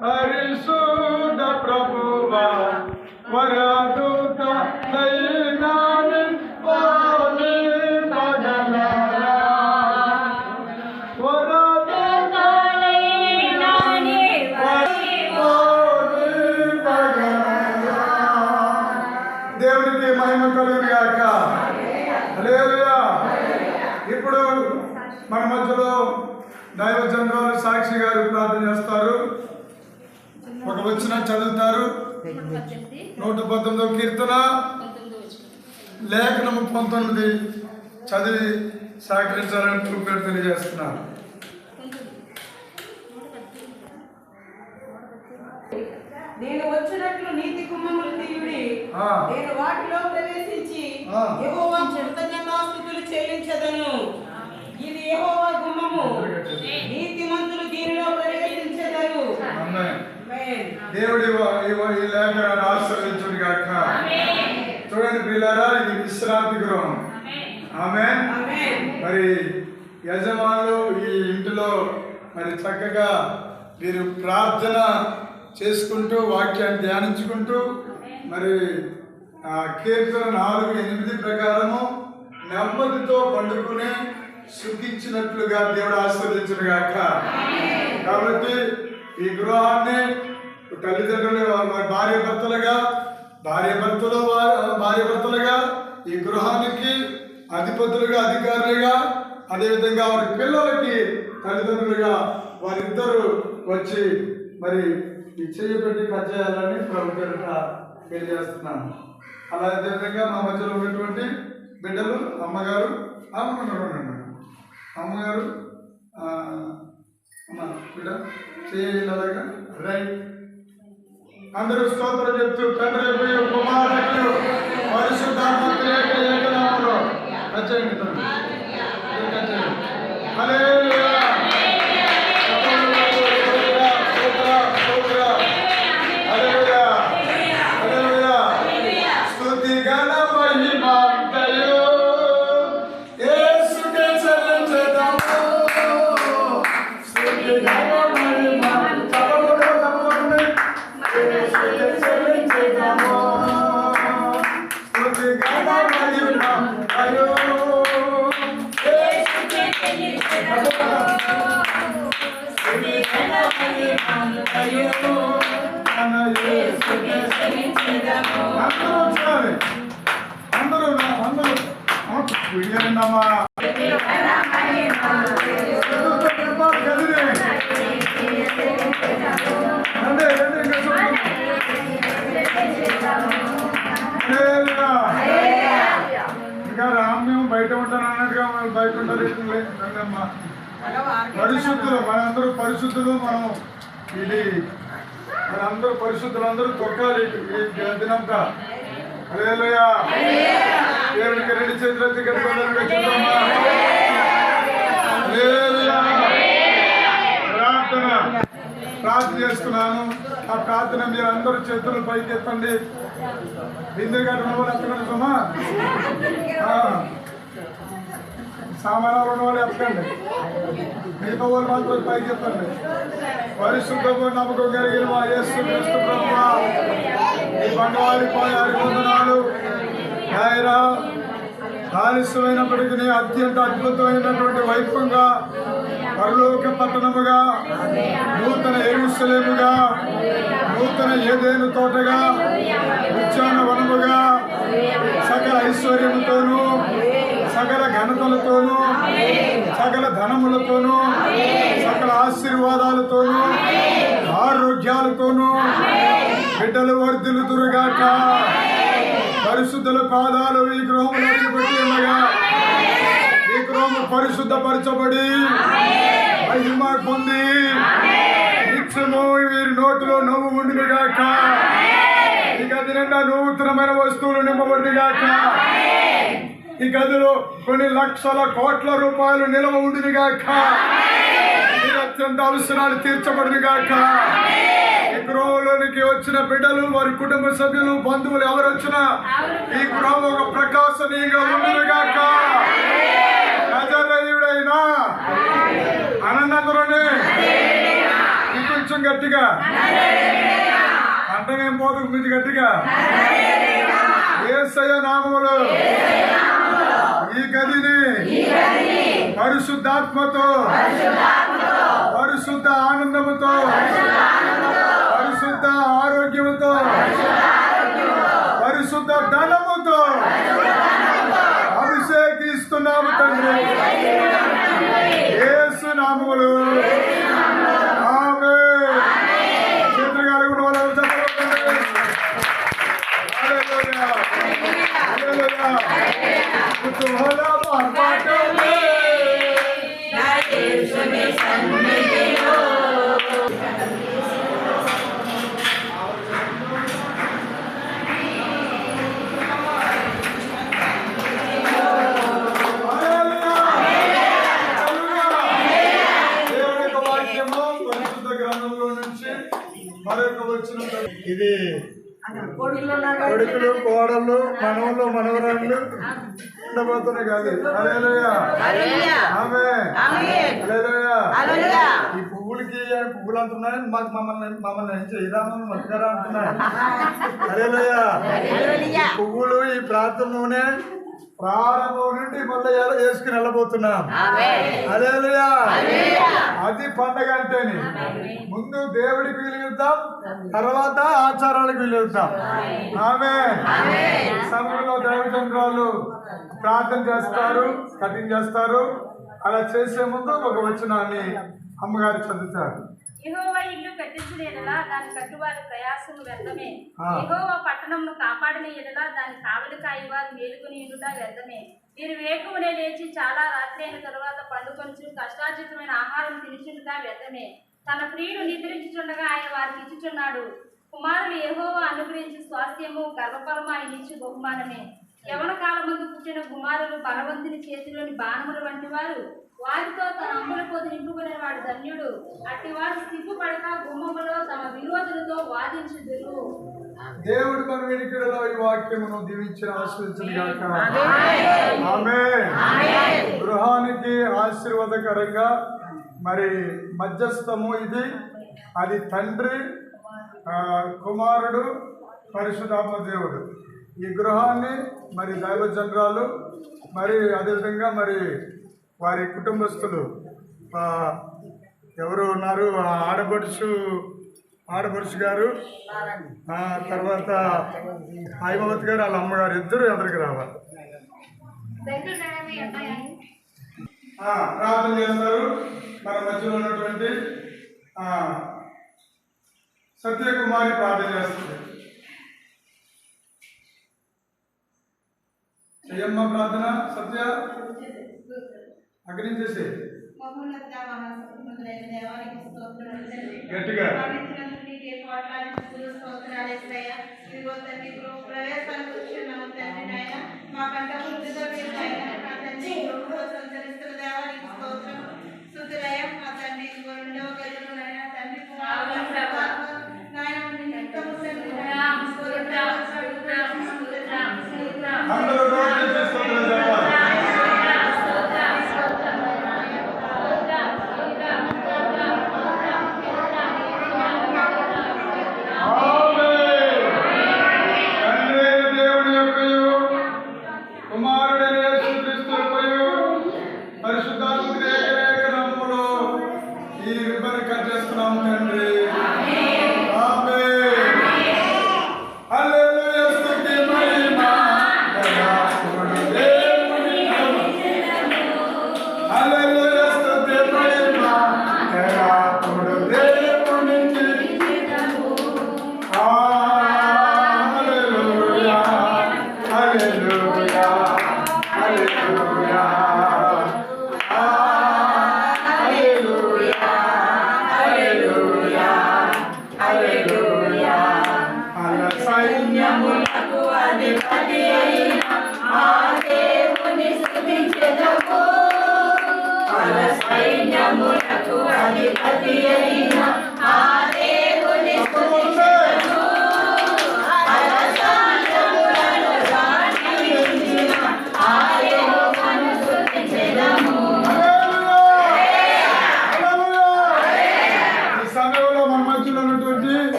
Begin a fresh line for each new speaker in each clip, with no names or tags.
పరిశుద్ధ ప్రభువా వరదూత దైనాని వచ్చిన చదువుతారు? నూట పంతొమ్మిదో కీర్తన. లేఖనము పంతొమ్మిది. చదివి సహకరించాలని చూపేరు తెలియజేస్తున్నారు.
నేను వచ్చినట్లు నీతి కుమ్మములు తీయుడి. నేను వాటిలో ప్రవేశించి
ఆ.
యెహోవా కృతజ్ఞతాస్తుతులు చెల్లించదను. ఇది యెహోవా గుమ్మము. నీతిమంతులు దీనిలో ప్రవేశించదరు.
ఆమేన్. దేవుడి ఈ లేఖనాన్ని ఆశీర్వదించును గాక. చూడండి పిల్లరా ఇది విశ్రాంతి గృహం. ఆమె
ఆమేన్.
మరి యజమానులు ఈ ఇంటిలో మరి చక్కగా వీరు ప్రార్థన చేసుకుంటూ వాక్యాన్ని ధ్యానించుకుంటూ మరి ఆ కీర్తన నాలుగు ఎనిమిది ప్రకారము నెమ్మదితో పండుకుని సుఖించినట్లుగా దేవుడు ఆస్వాదించును గాక. కాబట్టి ఈ గృహాన్ని తల్లిదండ్రులు వారి భార్య భర్తలుగా భార్య భర్తలు భార్య భర్తలుగా ఈ గృహానికి అధిపతులుగా అధికారులుగా అదేవిధంగా వారి పిల్లలకి తల్లిదండ్రులుగా వారిద్దరూ వచ్చి మరి ఈ చెయ్యి పెట్టి కట్ చేయాలని ప్రభు పేరిట తెలియజేస్తున్నాను. అలా అదేవిధంగా మా మధ్యలో ఉన్నటువంటి బిడ్డలు అమ్మగారు అమ్మగారు అమ్మగారు అమ్మ బిడ్డ చేయండి అలాగా. రైట్. అందరూ స్తోత్రం చెప్తూ తండ్రి ప్రియ కుమారుడు పరిశుద్ధాత్మ త్రియేక రచయండి తండ్రి అందరూ వచ్చారు అందరూ అందరూ విడిగారమ్మా రామ్యం బయట ఉంటాను అన్నట్టుగా మనం బయట ఉంటారు రండమ్మా పరిశుద్ధులు మనందరూ పరిశుద్ధులు మనం ఇది మనందరూ పరిశుద్ధులు అందరూ తొక్కాలి ఈ దినంతా దేవునికి రెండు చేతులు ప్రార్థన. ప్రార్థన చేస్తున్నాను. ఆ ప్రార్థన మీరు అందరూ చేతులు పైకి ఎత్తండి బిందె కట్టిన వాళ్ళు ఎత్తకండి సుమా ఆ. సామానాలు ఉన్న వాళ్ళు ఎత్తకండి. మిగతా వాళ్ళు మాత్రం పైకి చెప్పండి పరిశుద్ధ నమ్మకం కలిగిన మా యేసు క్రీస్తు ప్రభువా ఈ బండవారి పాయారి వందనాలు. ఆయన ఆలస్యమైనప్పటికీ అత్యంత అద్భుతమైనటువంటి వైభవంగా పరలోక పట్టణముగా నూతన ఎరుసలేముగా నూతన ఏదేను తోటగా ఉద్యాన వనముగా సకల ఐశ్వర్యముతోనూ సకల ఘనతలతోనూ సకల ధనములతోనూ సకల ఆశీర్వాదాలతోనూ ఆరోగ్యాలతోనూ బిడ్డలు వర్ధిల్లుతురుగాక పరిశుద్ధుల పాదాలు ఈ గృహంలో అడుగుపెట్టి ఉండగా ఈ గృహము పరిశుద్ధపరచబడి మహిమ పొంది నిత్యము వీరి నోటిలో నవ్వు ఉండుగాక ఇక గది నూతనమైన వస్తువులు నింపబడిగాక ఈ గదిలో కొన్ని లక్షల కోట్ల రూపాయలు నిలవ ఉండుగాక ఈ అత్యంత అవసరాలు తీర్చబడుగాక ఈ గృహంలోనికి వచ్చిన బిడ్డలు వారి కుటుంబ సభ్యులు బంధువులు ఎవరు వచ్చినా ఈ గృహం ఒక ప్రకాశనీయంగా ఉండుగాక నజరేయుడైనా అనందరుని కొంచెం గట్టిగా. కంటమేం పోదు మించి గట్టిగా. ఏసయ్య నామములు. ఈ గదిని పరిశుద్ధాత్మతో పరిశుద్ధ ఆనందముతో పరిశుద్ధ ఆరోగ్యముతో పరిశుద్ధ ధనముతో అభిషేకిస్తున్నాము తండ్రి. యేసు నామములు ఆమె చేతులు కలుగున్న వాళ్ళు చెప్పండి హల్లెలూయా హల్లెలూయా కుతూహల మార్పాటమే దేవుని యొక్క వాక్యము పరిశుద్ధ గ్రంథంలో నుంచి మరొక వచ్చిన ఇది కొడుకులు కోడళ్ళు మనవళ్ళు మనవరాళ్ళు. ఉండబోతున్నాయి కాదు ఈ పువ్వులకి పువ్వులు అంటున్నాయి. మాకు మమ్మల్ని మమ్మల్ని మొక్కరా అంటున్నాయి. హల్లెలూయా. ఈ పువ్వులు ఈ ప్రాంతంలోనే ప్రారంభం నుండి మళ్ళీ వేసుకుని వెళ్ళబోతున్నాం. హల్లెలూయా. అది పండగ అంటేనే. ముందు దేవుడికి విలుగుతాం తర్వాత ఆచారాలకు విలుగుతాం ఆమె సమయంలో దైవచంద్రాలు ప్రార్థన చేస్తారు కటింగ్ చేస్తారు. అలా చేసే ముందు ఒక వచనాన్ని అమ్మగారు చదువుతారు.
యెహోవా ఇల్లు కట్టించిన ఎడలా దాని కట్టువారి ప్రయాసము వ్యర్థమే.
ఆ.
యెహోవా పట్టణమును కాపాడిన ఎడలా దాని కావలి కాయవారు మేలుకొని ఉండుట వ్యర్థమే. మీరు వేకువనే లేచి చాలా రాత్రి అయిన తరువాత పండుకొంచు కష్టార్జితమైన ఆహారం తినిచుండుట వ్యర్థమే. తన ప్రియుడు నిద్రించుచుండగా ఆయన వారికి ఇచ్చుచున్నాడు. కుమారులు యెహోవా అనుగ్రహించి స్వాస్థ్యము గర్వఫలము ఆయన ఇచ్చు బహుమానమే. యవన కాలమందు పుట్టిన కుమారులు బలవంతుని చేతిలోని బాణముల వంటి వారు వారితో తన అమ్ముల పోతు నింపుకునే వాడు ధన్యుడు. అట్టివారు సిగ్గుపడక గుమ్మములో తమ విరోధులతో వాదించుదురు.
దేవుడు మన వెనుకలో ఈ వాక్యమును దీవించిన ఆశ్రయించిన గాక. ఆమె గృహానికి ఆశీర్వాదకరంగా మరి మధ్యస్థము ఇది. అది తండ్రి కుమారుడు పరిశుధాత్మ దేవుడు. ఈ గృహాన్ని మరి దైవజనరాలు మరి అదేవిధంగా మరి వారి కుటుంబస్తులు ఎవరు ఉన్నారు? ఆ ఆడపడుచు ఆడపడుచు గారు ఆ తర్వాత హైమవతి గారు వాళ్ళ అమ్మగారు ఇద్దరు ఎదురికి రావాలి. ప్రార్థన చేస్తారు. మన మధ్యలో ఉన్నటువంటి సత్యకుమారి ప్రార్థన చేస్తుంది చెయ్యమ్మ ప్రార్థన సత్య అక్కడి నుంచి
మహోన్నత మహాసముద్రైన దేవానికి స్తోత్రములు తండ్రి.
గట్టిగా.
కరుణించినందుకు నీకే కోట్లాది స్తుతులు, స్తోత్రాలు యేసయ్యా. ఇదిగో తండ్రి గృహ ప్రవేశానికి కూర్చున్నాము తండ్రి నాయన మా కంట వృద్ధితో మీరు నాయన మా తండ్రి గృహంలో సంచరిస్తున్న దేవానికి స్తోత్రం. సుతులయం మా తండ్రి రెండవ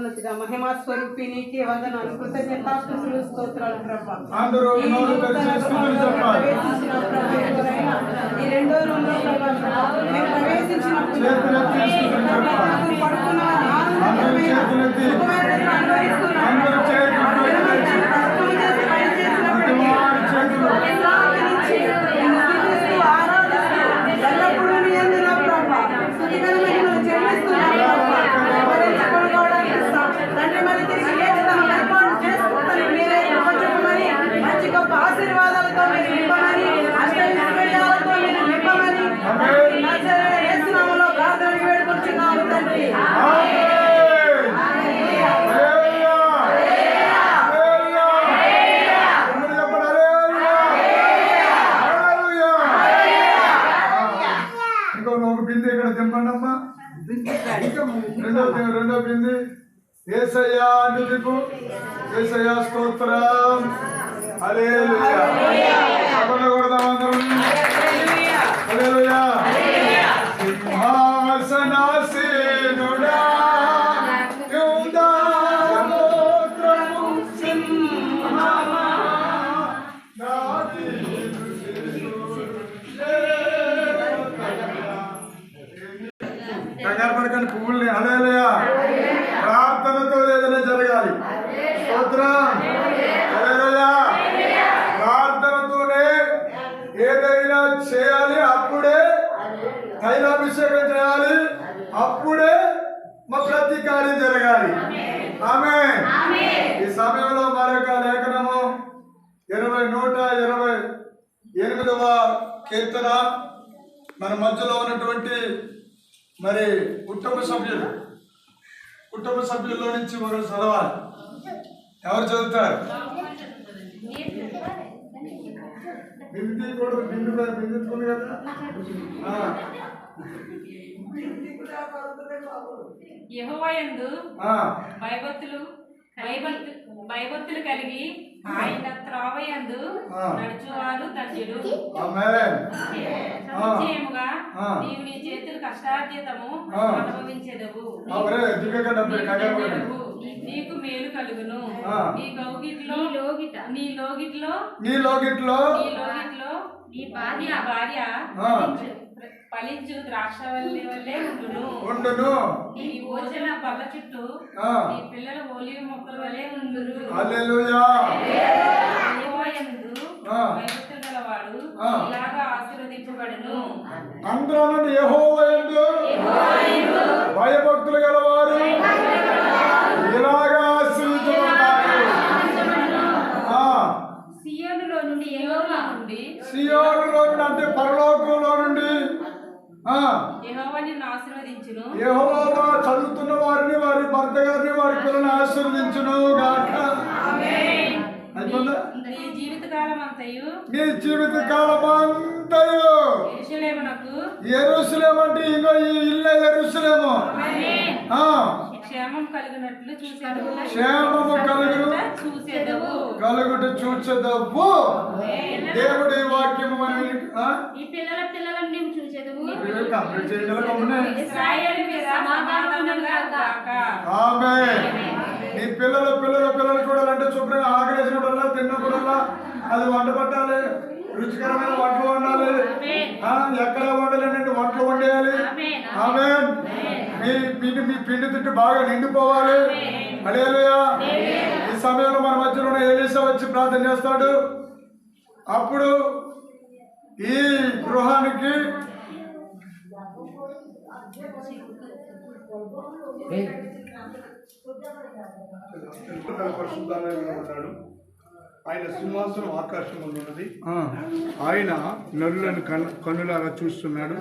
మహిమోన్నతిగా మహిమా స్వరూపి నీకే వందనాలు కృతజ్ఞతాస్తుతులు స్తోత్రాలు ప్రభా. ఈ గృహాల్లో
చెప్పాలి.
ప్రవేశించిన ప్రభు ఎవరైనా ఈ రెండో రూమ్లో ప్రభా మేము ప్రవేశించినప్పుడు
చేతులెత్తి స్తుతులు చెప్పాలి.
అందరూ పడుకున్నారు,
అందరూ
ఆనందకరమైన
చేతులెత్తి.
సుఖమైనట్లు అనుభవిస్తున్నారు.
అందరూ చేతులు
అందరూ
పైకెత్తి.
ప్రార్థన చేసి పని చేసినప్పటికీ
ప్రతివారి చేతులు.
విశ్రాంతినిచ్చి, నిన్ను స్తుతిస్తూ, ఆరాధిస్తూ, ఎల్లప్పుడూ నీ యందు నా ప్రభా, స్తుతిగల మహిమలు చెల్లిస్తున్నాను ప్రభా. మరి చెప్పుకోవడానికి ఇస్తాం. తండ్రి మరి తిరిగి లేచి తన ఏర్పాటు చేసుకుంటాను మీరే ప్రపంచమని మంచి గొప్ప ఆశీర్వాదాలతో మీరు నింపమని అష్టైశ్వర్యాలతో మీరు నింపమని నజరేయుడైన యేసునామములో వేడుకుంటున్నాము తండ్రి
ఇక్కడ అమ్మా రెండో రెండో బింది ఏసయ్యా ఏసయ్యా స్తోత్రం హల్లెలూయా सना से ఇరవై నూట ఇరవై ఎనిమిదవ కీర్తన మన మధ్యలో ఉన్నటువంటి మరి కుటుంబ సభ్యులు కుటుంబ సభ్యుల్లో నుంచి ఒకరు చదవాలి ఎవరు చదువుతారు బింది కూడా బిందు బిందుతుంది కదా.
యెహోవాయందు. భయభక్తులు భయభక్తు భయభక్తులు కలిగి ఆయన త్రావయందు. నడుచువారు ధన్యుడు. నిశ్చయముగా. నీవు నీ చేతులు కష్టార్జితము. అనుభవించెదవు. నీకు మేలు కలుగును. నీ కౌగిట్లో నీ లోగిట్లో
నీ లోకిట్లో
నీ లోగిట్లో నీ భార్య భార్య. ఫలించు ద్రాక్షవల్లి వల్లే ఉండును
ఉండును
నీ ఓచన పళ్ళ చుట్టూ
ఆ.
నీ పిల్లల ఓలివ మొక్కల వలె ఉండును
హల్లెలూయా
యెహోవాయందు. భయభక్తులు గలవాడు. ఇలాగా ఆశీర్వదించబడును
అందరూ యెహోవాయందు భయభక్తులు గలవారు ఇలాగా ఆశీర్వదించబడతారు ఆ,
సియోనులో నుండి యెహోవా నుండి
సియోనులో నుండి అంటే పరలోకంలో నుండి ఆ
యెహోవా నిన్ను ఆశీర్వదించును.
యెహోవా చదువుతున్న వారిని వారి భర్త గారిని వారి పిల్లల్ని ఆశీర్వదించును గాక.
నీ జీవితకాలం అంతయు
నీ జీవిత కాలం అంతయు
యెరూషలేమునకు
ఎరుసలేమంటే ఇంకో ఈ ఇల్లే ఎరుసలేము ఆ,
క్షేమం కలిగినట్లు చూసేదవు.
క్షేమము
చూసేదవు.
కలుగుట చూచదవ్వు దేవుడి వాక్యము మనం?
ఈ పిల్లల పిల్లలను మేము చూసేదవు.
ఇవి కంప్లీట్ చేయండి ఇలా గమ్మునే.
ఇశ్రాయేలు మీద సమాధానముగా గాక
ఆమె. నీ పిల్లల పిల్లల పిల్లలు చూడాలంటే శుభ్రంగా ఆకలేసినప్పుడల్లా తిన్నప్పుడల్లా అది వంట పట్టాలి. రుచికరమైన వంటలు వండాలి. ఆ, ఎక్కడ వండలేనండి వంటలు వండేయాలి. ఆమె మీ పిండి మీ పిండి తిట్టు బాగా నిండిపోవాలి. అలేలుయా ఈ సమయంలో మన మధ్యలో ఉన్న ఏలీసా వచ్చి ప్రార్థన చేస్తాడు. అప్పుడు ఈ గృహానికి
పరిశుద్ధాలయంలో ఆయన సింహాసనం ఆకాశం ఉన్నది. ఆయన నరులను కన్ కనులాగా చూస్తున్నాడు.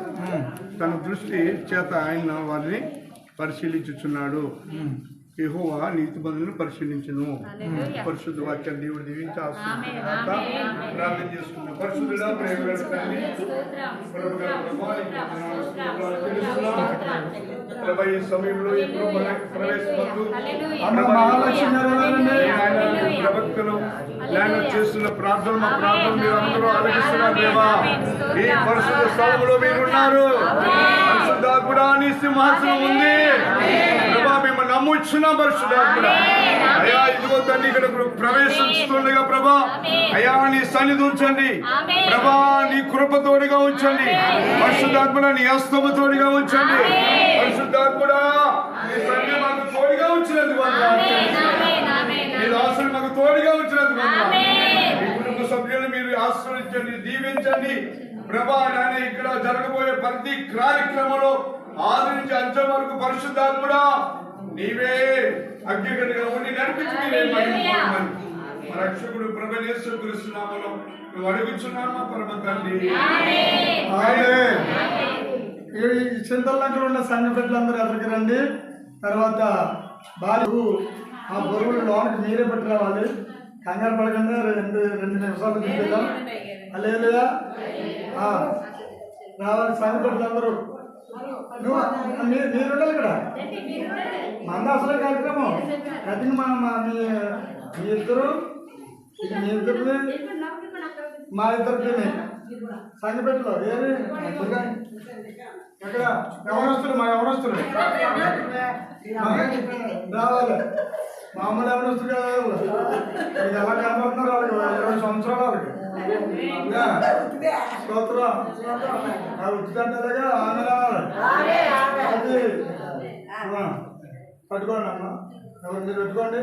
తన దృష్టి చేత ఆయన వారిని పరిశీలించుచున్నాడు. యెహోవా నీతి బంధువులను పరిశీలించును. పరిశుద్ధ వాక్యం దేవుడు దీవించి. ప్రార్థన చేసుకున్నాం పరిశుద్ధుడా ఈ సమయంలో ప్రవక్తలు ఆయన చేస్తున్న ప్రార్థన మా ప్రార్థన మీరు అందరూ ఆలకిస్తున్నారు దేవా. ఈ పరిశుద్ధ స్థలంలో మీరున్నారు. పరిశుద్ధాత్ముడా నీ సింహాసనం ఉంది. ప్రభా మేము నమ్ముచున్నాం పరిశుద్ధాత్మ అయ్యా ఇదిగో తండ్రి ఇక్కడ ప్రవేశిస్తుండగా ప్రభా. అయ్యా నీ సన్నిధి ఉంచండి. ప్రభా నీ కృపతోడిగా ఉంచండి. పరిశుద్ధాత్మడ నీ హస్తముతోడిగా ఉంచండి. పరిశుద్ధాత్మడా నీ తండ్రి మాకు తోడుగా ఉంచినందుకు వందనాలు. మీ దాసులు మాకు తోడుగా. మీ కుటుంబ సభ్యులను మీరు ఆశ్రయించండి దీవించండి. ప్రభా నాయన ఇక్కడ జరగబోయే ప్రతి కార్యక్రమంలో ఆదరించి అంచె వరకు పరిశుద్ధాత్ముడా నీవే అగ్నిగడిగా ఉండి నడిపించి మీరే రక్షకుడు ప్రభనేశ్వర కృష్ణనామలో నువ్వు అడుగుచున్నాను మా పరమ తండ్రి?
ఆయనే. ఈ చింతలంకలు ఉన్న సంఘ బిడ్డలందరూ ఎదురుకి రండి. తర్వాత బాలు ఆ బరువులు లోనికి మీరే పట్టి రావాలి కంగారు పడకుండా రెండు రెండు నిమిషాలు తింటాం అలేలుగా రావాలి సంఘ బిడ్డలందరూ నువ్వు మీ- మీరు ఉండాలి ఇక్కడ. మంద అసలు కార్యక్రమం. కటింగ్ మన మా- మీ మీ ఇద్దరు ఇది మీ ఇద్దరిది మా ఇద్దరికి సంగపెట్టులో ఏమి? ఎక్కడ? ఎవరొస్తారు మా ఎవరొస్తారు రావాలి. మామూలు ఎవరొస్తారు కదా. ఇది ఎలా కనబడుతున్నారు వాళ్ళకి ఇరవై సంవత్సరాలు వాళ్ళకి. స్తోత్రం. ఆమె రావాలి. అది. పట్టుకోండి అమ్మ. ఎవరు మీరు పెట్టుకోండి.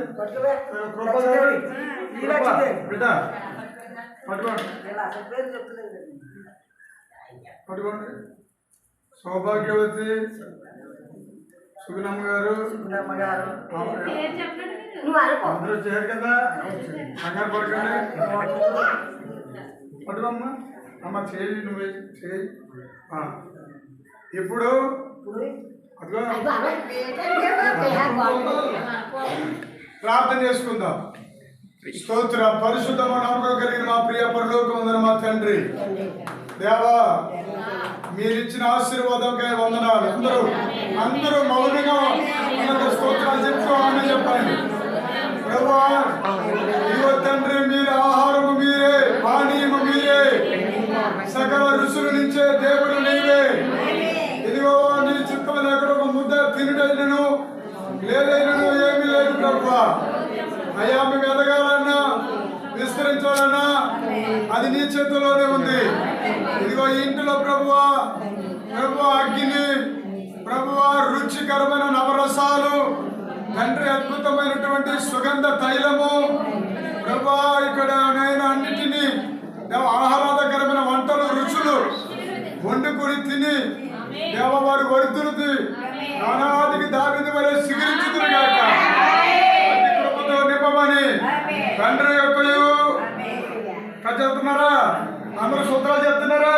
కృప, బిడ్డ. పట్టుకోండి. పట్టుకోండి. సౌభాగ్యవతి. సుగుణమ్మ గారు అందరూ చేయరు కదా? కంగారు పడకండి. పట్టుకోమ్మా. అమ్మ చేయి నువ్వే చేయి. ఆ. ఇప్పుడు అదిగో. ప్రార్థన చేసుకుందాం. స్తోత్ర. పరిశుద్ధమ నమ్మకం కలిగిన మా ప్రియ పరలోకం మా తండ్రి. దేవా మీరిచ్చిన ఆశీర్వాదంకై వందనాలు. అందరూ అందరూ మౌనంగా మనకు స్తోత్రాలు చెప్తూ ఆమె చెప్పండి. తండ్రి మీరు ఆహారము మీరే పానీయము మీరే. సకల ఋషులు నుంచే దేవుడు నీవే. ఇదిగో నీ చిత్తం ఎక్కడ ఒక ముద్ద తినుడైనను లేదైనను ఏమీ లేదు ప్రభు. అయ్యా మేము ఎదగాలన్నా విస్తరించాలన్నా అది నీ చేతిలోనే ఉంది. ఇదిగో ఇంటిలో ప్రభువా ప్రభువా అగ్ని ప్రభువా రుచికరమైన నవరసాలు తండ్రి అద్భుతమైనటువంటి సుగంధ తైలము. ప్రభు ఇక్కడ నేను అన్నిటినీ ఆహ్లాదకరమైన వంటలు రుచులు వండుకుని తిని దేవవారి వరుతులది నానాదికి దావిది వలె సిగిరించుదురు తండ్రి యొక్కయు. కథ చెప్తున్నారా? అందరూ సూత్రాలు చెప్తున్నారా?